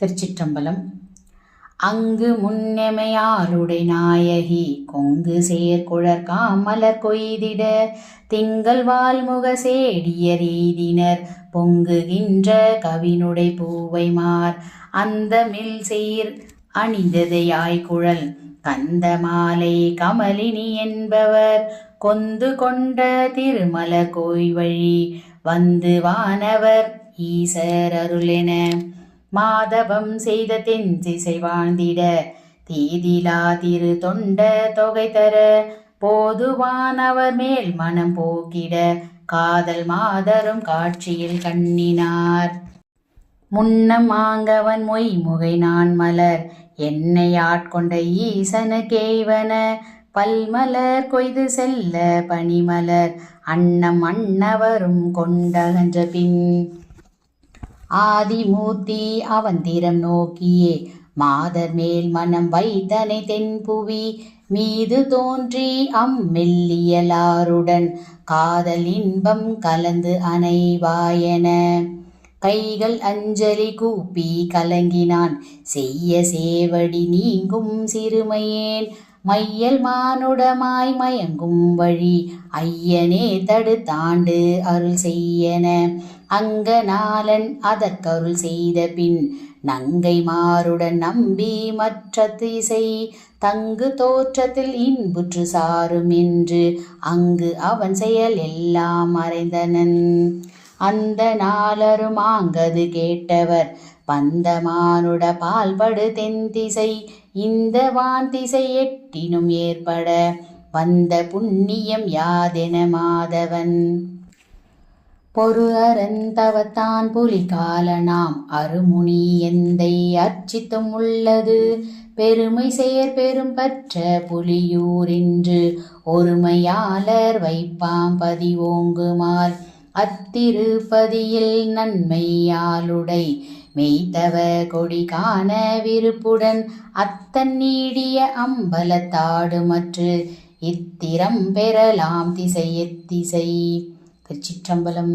திருச்சிற்றம்பலம். அங்கு முன்னெமையாளுடை நாயகி கொங்கு சேர்குழற் காமலர் கொய்திட திங்கள் வால்முக சேடிய ரீதினர் பொங்குகின்ற கவினுடை பூவைமார் அந்த மில் செயிர் அணிந்ததையாய்குழல் கந்த மாலை கமலினி என்பவர். கொந்து கொண்ட திருமல கோய் வழி வந்து வானவர் ஈசர் அருளென. மாதவம் செய்த தென்திசை வாழ்ந்திட தீதிலா திரு தொண்ட தொகை தர போதுவானவர் மேல் மனம் போக்கிட காதல் மாதரும் காட்சியில் கண்ணினார். முன்னம் ஆங்கவன் மொய் முகை நான் மலர் என்னை ஆட்கொண்ட ஈசன கேவன பல்மலர் கொய்து செல்ல பனிமலர் அன்னம் அன்னவரும் கொண்டகன்ற பின். ஆதிமூர்த்தி அவந்திரம் நோக்கியே. மாதர் மேல் மனம் வைத்தனை தென்புவி மீது தோன்றி அம்மெல்லியலாருடன் காதல் இன்பம் கலந்து அனைவாயன கைகள் அஞ்சலி கூப்பி கலங்கினான் செய்ய சேவடி நீங்கும் சிறுமையேன் மையல் மானுடமாய் மயங்கும் வழி ஐயனே தடுத்தாண்டு அருள் செய்யன. அங்கநாளன் அதற்கருள் செய்த பின் நங்கை மாருடன் நம்பி மற்ற திசை தங்கு தோற்றத்தில் இன்புற்று சாரும் என்று அங்கு அவன் செயல் எல்லாம் மறைந்தனன். அந்த நாளரும் ஆங்கது கேட்டவர் பந்தமானுட பால்படு தென் திசை இந்த வான் திசை எட்டினும் ஏற்பட வந்த புண்ணியம் யாதென மாதவன்? பொறு அறந்தவத்தான் புலிகாலனாம். அருமுனி எந்தை அர்ச்சித்தும் உள்ளது. பெருமை செயற் பெரும் பற்ற புலியூர் என்று ஒருமையாளர் வைப்பாம் பதிவோங்குமால் அத்திருப்பதியில் நன்மையாளுடை மெய்த்தவ கொடி காண விருப்புடன் அத்தன் நீடிய அம்பலத்தாடு மற்று இத்திரம் பெறலாம் திசை எத்திசை திருச்சிற்றம்பலம்.